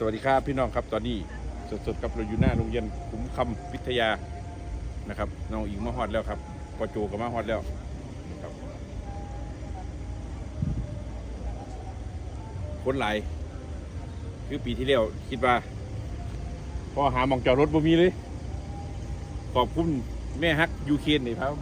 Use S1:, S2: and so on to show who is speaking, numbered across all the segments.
S1: สวัสดีครับพี่น้องครับตอนนี้สดๆกับเราอยู่หน้าโรงเรียนคุ้มคำวิทยานะครับน้องอิงมาฮอดแล้วครับปอโจก็มาฮอดแล้วครับคนหลายคือปีที่แล้วคิดว่าพอหาหมองจอดรถบ่มีเลย ขอบคุณแม่ฮักยูเคนนี่ครับ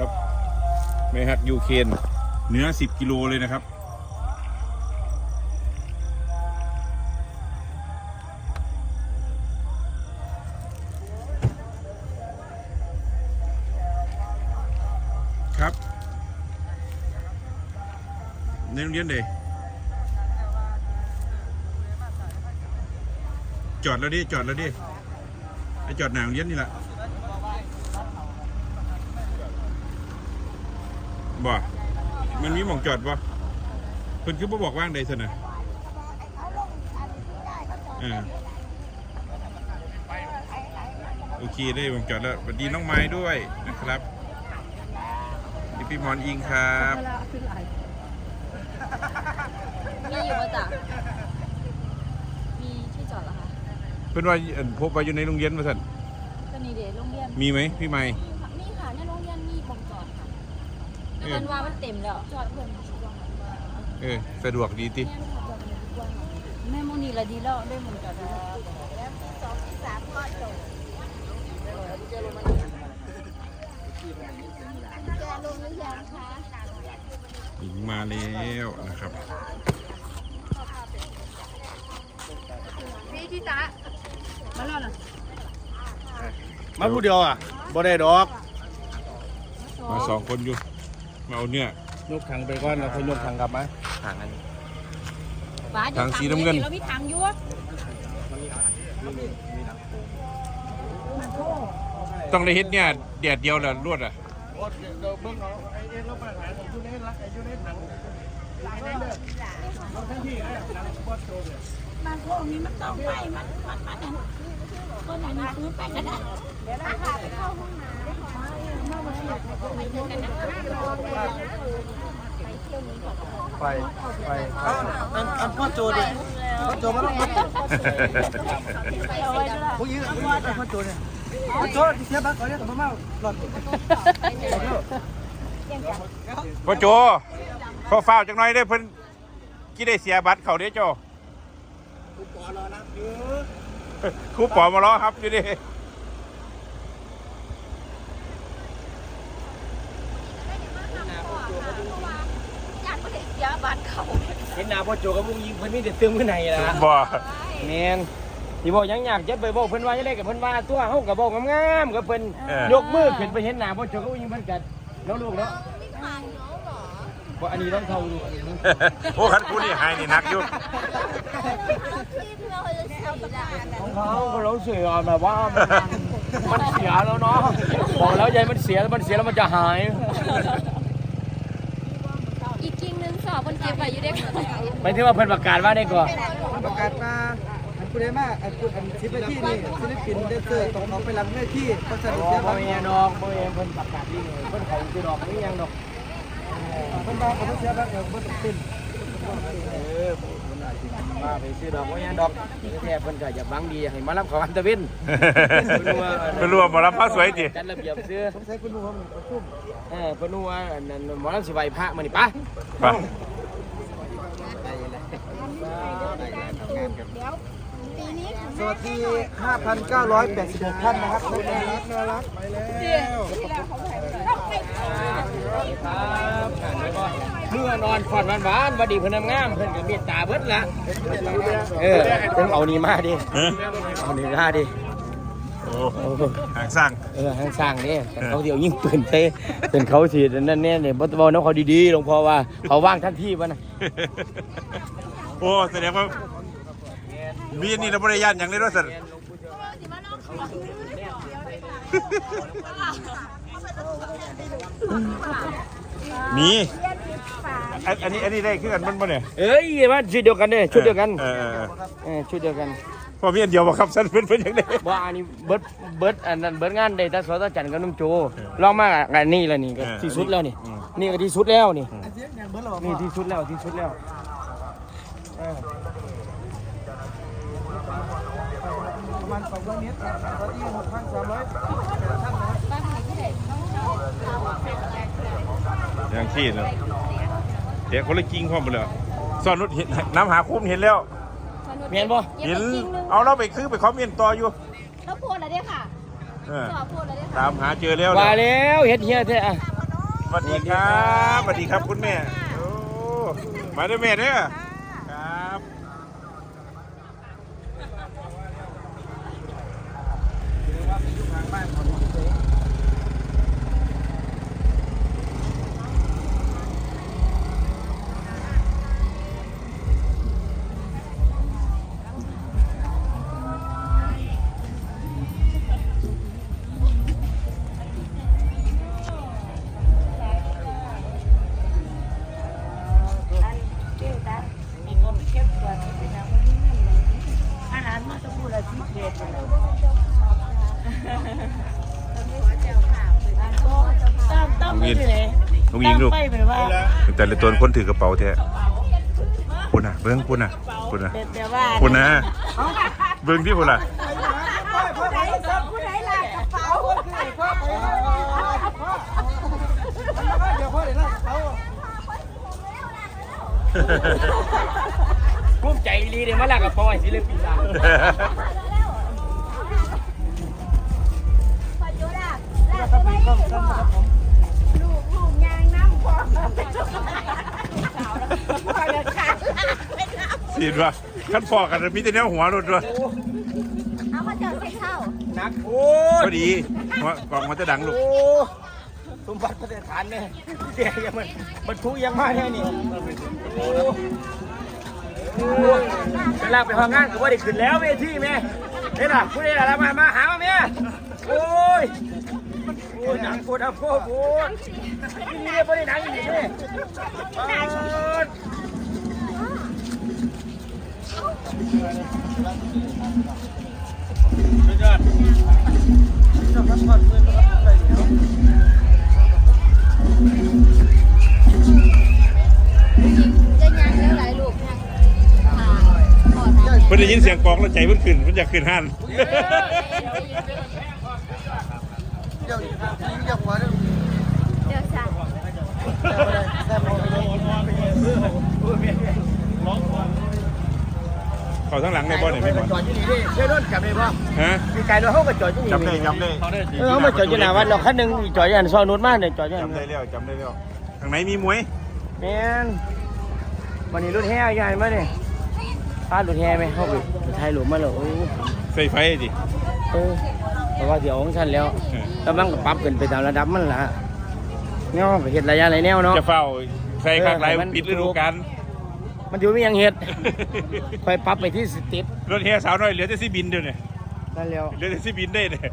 S1: ครับแม่ฮักยูเคนเนื้อ 10 กิโลเลยนะครับ ครับในโรงเรียนเลยจอดแล้วดิ จอดแล้วดิ ไอจอดหนาโรงเรียนนี่แหละ บ่มันมีหมองจอดบ่เพิ่นคือบ่บอกว่างใดซะนะเออโอเคได้หมองจอดแล้วสวัสดีน้องไม้ด้วยนะครับพี่พี่หมอนอิงครับ
S2: มีอยู่ป่ะจ๊ะมีที่จอดเหรอคะ
S1: เพิ่นว่าเอิ่นพบว่าอยู่ในโรงเรียนมาสั่น
S2: ก็นี่เดี๋ยวโรงเรียน
S1: มีไหมพี่ไม้
S2: มีค่ะในโรงเรียนมีบ่งจอดค่ะ
S1: เอ
S2: แต่
S1: อ
S2: มันว่ามันเต็มแล้วจอดเพิ่น
S1: เออ สะดวกดีติ
S2: แม่ค่ะจอดเพิ่นดีกว่าแม่โมนี่ละดีแล้วได้บ่งจอดแล้วแล้วที่สองที่สามก็จบแกลงหรือยังคะ
S1: อิงมาแล้วนะครับ
S2: พี่ที่จ๊ะมาแล้วเหรอ
S3: มาผู้เดียวอะบ่ได้ดอก
S1: มาสองคนอยู่มา เอาเนี่ย
S3: ยกถังไปก่อนแล้วค่อยยกถังกลับมาถังอัน
S2: ฟ้าเดี๋ยว
S1: ทางสีน้ำเงิน
S2: เรามีทางอยั่ว
S1: ต้องได้เฮ็ดเนี่ยแดดเดียวแหละรวดอะ
S3: เดี๋ยวเบิ่งเอาไอ้เอ็นเราไปหาของยูเนสรักไอ้ยูเนสหนังหลายได้เลยเราทั้งที่เลยหนังบอสโจเนี่ย
S2: บางพวกนี้มันต้องไปมันมันมันนั่นคนไหนมีซื้อไปก็ได้เดี๋ยวราคาไปเข้าห้องน้ำได้ขอเมื่อวันนี้ ไปไปอัน
S3: อันพ่อโจดิพ่อโจมาแล้วพ่อ
S2: เอาไว้ด้วย
S3: ผู้หญิงพ่อโจเนี่ยพ่อโจที่เสียบัตรก่อนเนี่ยผมมาหลอด
S1: พ่อโจพ่อเฝ้าวจังหน่อยได้เพิ่นกี่ได้เสียบัตรเขาเด้อโจ
S3: กูปอรอนะอยู่
S1: ครูปอมารอครับอยู่ดิา
S2: กไปเสียบัตรเขา
S4: เห็นหน้าพ่อโจกับวงยิงเพิ่นมีแต่ตึมขึ้นในล่ะ
S1: บ่
S4: แม่นที่บอกยังอยากจะไปบอกเพิ่นว่าจะได้กับเพิ่นว่าตัวเฮาก็บอกงามๆกับเพิ่นยกมือขึ้นไปเห็นหน้าพ่อโจกับวงยิงเพิ่นกันแล้วลูกเนาะบ่อันนี้ต้องเข้าดูอันนี้
S1: โอ้คันกูนี่หายนี่หนักอยู่
S4: ของเขาเราเสียแบบว่ามันมันเสียแล้วเนาะบอกแล้วยายมันเสียแล้วมันเสียแล้วมันจะหาย
S2: อีกกิ่งนึงสอบคน เก็บไว้อยู่เด็ก
S4: หมายถึงว่าเพิ่นประกาศว่าได้ก่อน
S3: ประกาศมาอันผู้ใดมาอันผู้อันทิพย์ที่นี่ศิลปินเดนเซอร์ต้องเขาไปรับหน้าที่เพราะฉะนั้น
S4: บ่
S3: เสีย
S4: บ่
S3: บัตร
S4: แม่นดอกบ่แม่นเพิ่นประกาศนี่เพิ่นเขาคือดอกนี่ยังดอก
S3: เพิ่นบอกเขาเสียบัตรเดี๋ยวเพิ่นต้องเป็น
S4: เออมันอาจสิมาไปซื้อดอกบ่แม่นดอกแท้เพิ่นก็อยากหวังดีให้มารับเขาอันตะวิน
S1: เป็นรวมมารับพระสวยจิ
S4: จัดระเบียบซื้อ
S3: สงสัยคุณลุงเขาประชุม
S4: เออเพิ่นว่าอันนั้นหมอลำสิไหวพระมานี่ปะ
S1: ไป
S3: สวัสดี 5,986 ท่านนะครับน่ารักน่ารักไปแล้ว
S4: ครับแล้วก็เมื่อนอนผ่อนหวานๆบ่ดีเพิ่นงามๆเพิ่นก็เมตตาเบิดละเออเพิ่นเอานี่มาดิ
S1: เอ้อ
S4: เอานี่มาดิ
S1: โอ้หางสร้าง
S4: เออทางสร้างนี่แต่เขาเดี๋ยวยิงปืนเตะเป็นเขาสินั่นเนี่ยเนี่ยบ่บ่น้องเขาดีๆหลวงพ่อว่าเขาว่างทันทีบ่นะ
S1: โอ้แสดงว่ามีอันนี่เราบริยานอย่างนี้ด้วยสันมีอันอันนี้อันนี้ได้คือกันมันบ่เนี่ย
S4: เอ้ยมาชุดเดียวกันเด้อชุดเดียวกัน
S1: เออเออเออ
S4: เออชุดเดียวกัน
S1: พอมีอันเดียวบ่ครับสันเป็นเป็นอย่างนี้
S4: บ่อันนี้เบิดเบิดอันนั้นเบิดงานได้แต่สอตจันทร์กับนุ่มโจลองมากอันนี้แล้วนี่ก็ที่สุดแล้วนี่นี่ก็ที่สุดแล้วนี่นี่ที่สุดแล้วที่สุดแล้วเออ
S3: ประมาณสองร้อยเมตรตอนนี้หกพันสามร้อย
S1: อย่างที่เนาะเดี๋ยวคนละกิ้งพร้อมไปเลยสอนนุชเห็นน้ำหาคุ้มเห็นแล้ว
S4: เมียนบ่
S1: เห็นเอาเราไปคือไปคอมเมนต์ต่ออยู่
S2: แล้วพูดอะไรเนี่ยค่ะ
S1: เออตามหาเจอแล้ว
S4: ว่าแล้วเฮ็ดเฮียแท้อะ
S1: สวัสดีครับสวัสดีครับคุณแม่ มาด้วยแม่เด้อ
S2: เลย
S1: ลุงยิงลูก
S2: ไม่ไปว่า
S1: แต่ละตัวคนถือกระเป๋าแท้คุณน่ะ เบิ้งคุณน่ะคุณน่ะ
S2: แต่ว่า
S1: คุณน่ะเบิ้งที่คุณล่ะ
S2: ผู้ใดผู้ใดลากกระเป๋า
S3: เดี๋ยวพ่อเดี๋ยวนะเขา
S4: ภูมิใจอีหลีเด้มาลากกับปอยศิลปินดัง
S2: พอจุดอะลากไปไว้ที่
S1: สีดว่าขั้นฟอกันมีแต่แนวหัวรถด้วย
S2: เอามาเจอใส่เข้า
S4: นักโอ้
S1: พอดีหัวกล่องมันจะดังลูก
S4: โอ้สมบัติประเทศฐานเนี่ยเดี๋ยวยังมันบรรทุกยังมาแค่นี้โอ้โอ้เวลาไปทำงานก็ว่าได้ขึ้นแล้วเวทีแม่เห็นป่ะผู้ใดล่ะมามาหามาแม่โอ้ย โอ้ยหนังปวดอะปวดปวดนี่นี่ไม่ได้หนังอีกเลยปวด
S2: ยังเรื่องไรลูกยังอ่าขอทาง
S1: เพิ่นได้ยินเสียงกองแล้วใจเพิ่นขึ้นเพิ่นอยากขึ้นห้าน
S3: เดี๋ยวยิงจากหัวเดี๋ยว
S2: เดี๋ยวสั่ง
S3: แต่พอ
S1: เขาทั้งหลังในบ่อนี่ไม่บ่
S4: จอดอยู่นี่ดิเชื่อรถกลับได้ป่ะ
S1: ฮะ
S4: มีไกลเราเขาก็จอดอยู่นี่
S1: จำได้จำได้
S4: เออเขามาจอดอยู่หน้าวัดเราคันหนึงจอดอยู่อันซอยนู้นมากเนี่ยจอดอยู่อัน
S1: จำได้แล้วจำได้แล้วทางไหนมีมวย
S4: แม่นวันนี้รถแห่ใหญ่มาเนี่ยพารถแห่ไหมเข้าไปถ่ายรูปมาแล้วโอ้
S1: ใส่ไฟดิ
S4: เออเพ ราะว่าเดี๋ยวของฉันแล้ว
S1: เออ
S4: แล้วมันก็ปรับขึ้นไปตามระดับมันละแนวไปเห็ดระยะไรแนวเนาะ
S1: จะเฝ้าใส่ข้างไร
S4: เออให้มัน
S1: ปิดฤดูกาล
S4: มันอยู่ไม่ยังเห็ดคอยปรับไปที่สเติป
S1: รถเฮียสาวน้อยเหลือแต่สิบินเดียวเนี่ย
S4: นั่นแล้ว
S1: เหลือแต่สิบินได้เนี่ย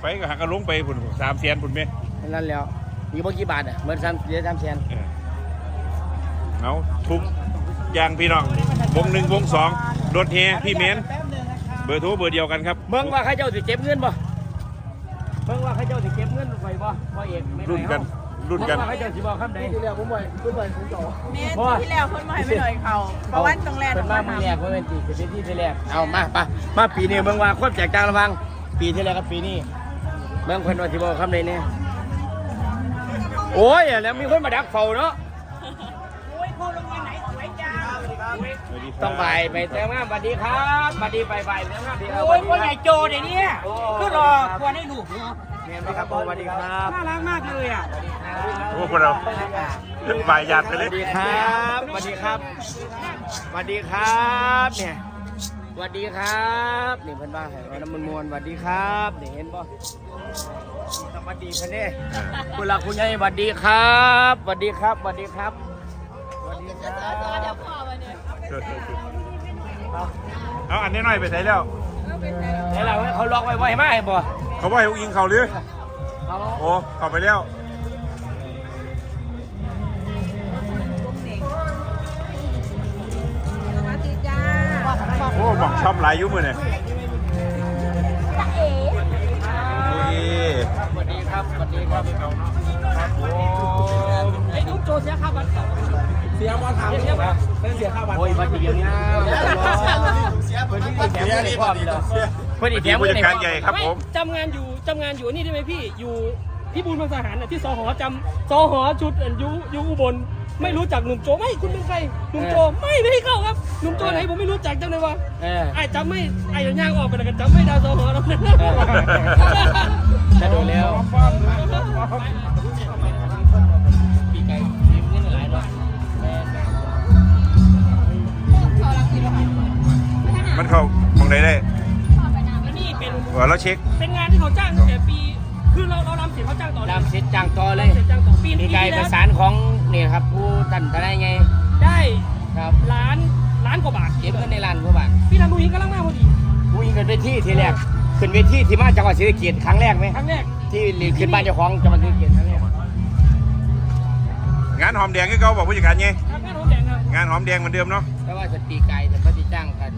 S1: ไฟก็หักกระลงไปพุ่นสามแสนพุ่นไหม
S4: นั่นแล้วมีบ่กี่บาทอะเหมือนสามเดือนสามแสน
S1: เออเอาทุกอย่างพี่น้องวงหนึ่งวงสองรถเฮียพี่เมน เบอร์โทรเบอร์เดียวกันครับ
S4: เมืองว่าเขาเจ้าสิเก็บเงินบ่เมืองว่าเขาเจ้าสิเก็บเงินไว้บ่บ่เอกไม่ไหว
S1: รุ่นกัน
S4: เฮา
S1: รุ่นกัน
S4: เมืองว่าเขาเจ้าสิบอกคำใด
S3: ที่แล้วผมไปผมไปผมจ่อ
S5: เมตรที่แล้วคนมาให้ไปหน่อยเขาเพราะว่าตรงแรก
S4: เป็นมาเมืองแรกว่าเป็นปีเป็นที่ที่แรกเอามาปะมาปีนี้เมืองว่าความแตกต่างระหว่างปีที่แล้วกับปีนี้เมืองเพิ่นว่าสิบอกคำใดเนี่ยโอ้ยแล้วมีคนมาดักเฝ้าเนาะ ต้องไปไปเติมงานสวัสดีครับสวัสดีไปไปเติมงานดีครับ
S5: โอ้ยคนไหนโจเดี๋ยวนี้ก็รอควรให้ลูกเนาะ
S4: เมียนครับสวัสดีครับ
S5: น่ารักมากเลยอะ
S1: โอ้พวกเราบ่ายหยาดไป
S4: ส
S1: เล
S4: วั
S1: ย
S4: สดีครับสวัสดีครับสวัสดีครับเนี่ยสวัสดีครับนี่เพิ่นว่าให้เราน้ำมันมวนสวัสดีครับนี่เห็นบ่สวัสดีเพิ่นเด้คุณลักคุณยายสวัสดีครับสวัสดีครับสวัสดีครับสวัสดีครับ
S1: เอาอันนี้หน่อยไปใส่แล้ว
S4: แล้วเราเขาล็อกไว้บ่ให้มาให้บ่
S1: เขาบอกให้อุ้งอิงเขาหรือ
S4: เขา
S1: โอ้เข้าไปแล้วโอ้หม่องช่อมหลายอยุ่มือเนี่ย
S2: จะเอ๋
S1: โอ้ย
S4: สวัสดีครับสวัสดีครับโอ้
S5: ไอ้ลูกโจเสียค่าบัตรเสียบอลถามเสียบัตรเสียค่าวบัตร
S4: โอ้ยมาทีเดียวเนี่ยเพิ่อนที่แถมเงินในพร้อมเลเพิ่นอีกแถ
S1: ทีมผู้
S4: เงิน
S1: จัดการ
S4: อม
S1: ใหญ่ครับผม
S5: จำงานอยู่จำงานอยู่นี่ได้ไหมพี่อยู่พี่บูลมังสหารน่ะที่สหอจำสหอชุดอยูอยูอุบลไม่รู้จักหนุ่มโจไม่คุณเป็นใครหนุ่มโจไม่ไม่เข้าครับหนุ่มโจไหนผมไม่รู้จักจังเลยวะไอ้จำไม่ไอ้ย่างออกไปแล้วกันจำไม่ดาวสหอแล้วนะ
S4: จะโดูแล้ว มันเข้า
S1: มองได้ได้
S5: นี่เป็น
S1: ว่าเราเช็ค
S5: เป็นงานที่เขาจ้างตั้งแต่ปี คือเราเรารำเสร็จเขาจ้างต่อเลย
S4: ดำเสร็จจ้างต่อเลย
S5: เสร็จจ้างต่อปี
S4: ปี
S5: ปี
S4: ไก่
S5: ที่
S4: ป
S5: แล้
S4: ระ
S5: ว
S4: สานของนี่ครับผู้ตันทนายไง
S5: ได้
S4: ครับ
S5: ล้านล้านกว่าบาท
S4: เก็บเงินในร้านผู้บ้าน
S5: พี่ทำดูยิงกำลังมาพอดี
S4: ผู้ยิงขึ้นเวทีทีแรกขึ้นเวทีที่มาจังหวัดศรีสะเกษครั้งแรกไหม
S5: ครั้งแรก
S4: ที่ลีขึ้นบ้านเจ้าของจังหวัดศรีสะเกษครั้งแรก
S1: งานหอมแดงที่เขาบอกผู้จัดการไง
S5: ทำงานโรงแรมครับ
S1: งานหอมแดงเหมือนเดิมเนาะ
S4: แต่ว่าจะปีไก่แต่พระที่จ้างกัน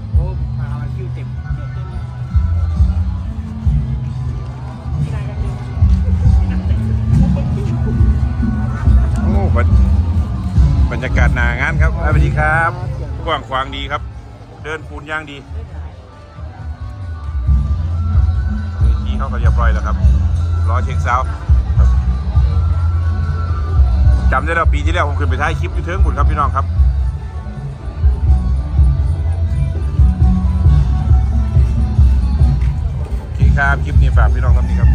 S1: บรรบรรยากาศหนางานครับสวัสดีครับ กว้างขวางดีครับ เดินปูนย่างดีที่เขาก็เรียบร้อยแล้วครับรอเช็คเซาจำได้แล้วปีที่แล้วผมขึ้นไปถ่ายคลิปอยู่เทิงบุญครับพี่น้องครับโอเคครับคลิปนี้ฝากพี่น้องครับนี่ครับ